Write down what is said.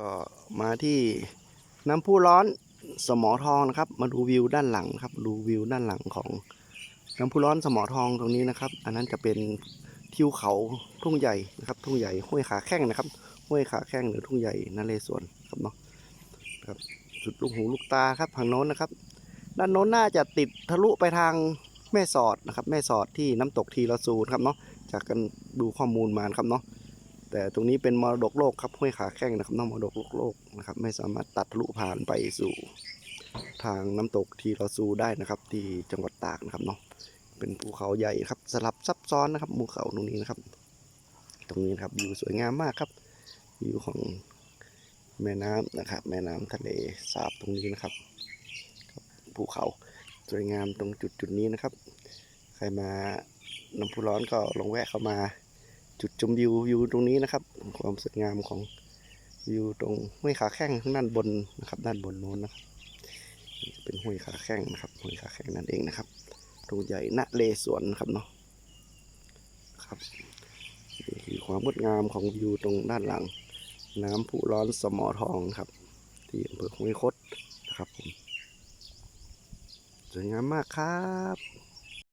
ก็มาที่น้ำพุร้อนสมอทองนะครับ มาดูวิวด้านหลังครับ ดูวิวด้านหลังของน้ำพุร้อนสมอทองตรงนี้นะครับ อันนั้นจะเป็นทิวเขาทุ่งใหญ่นะครับ ทุ่งใหญ่ห้วยขาแข้งนะครับ ห้วยขาแข้งหรือทุ่งใหญ่นเรศวรครับเนาะครับสุดลูกหูลูกตาครับทางโน้นนะครับ ด้านโน้นน่าจะติดทะลุไปทางแม่สอดนะครับ แม่สอดที่น้ำตกทีละซูนครับเนาะจากกันดูข้อมูลมาครับเนาะ แต่ตรงนี้เป็นมรดกโลกครับห้วยขาแข้งนะครับน้องมรดกโลกนะครับ ไม่สามารถตัดทะลุผ่านไปสู่ทางน้ำตกทีเราซูได้นะครับ ที่จังหวัดตากนะครับเนาะเป็นภูเขาใหญ่ครับสลับซับซ้อนนะครับภูเขาตรงนี้นะครับ ตรงนี้นะครับวิวสวยงามมากครับวิวของแม่น้ำนะครับ แม่น้ำทะเลสาบตรงนี้นะครับภูเขาสวยงามตรงจุดจุดนี้นะครับ ใครมาน้ำพุร้อนก็ลองแวะเข้ามา จุดชมวิววิวตรงนี้นะครับ ความสวยงามของวิวตรงห้วยขาแข้งข้างด้านบนนะครับ ด้านบนโน้นนะครับเป็นห้วยขาแข้งนะครับห้วยขาแข้งนั่นเองนะครับตรงใหญ่ณเลสวนนะครับเนาะครับนี่คือความงดงามของวิวตรงด้านหลัง น้ำพุร้อนสมอทองครับ ที่อำเภอห้วยคดนะครับผมสวยงามมากครับ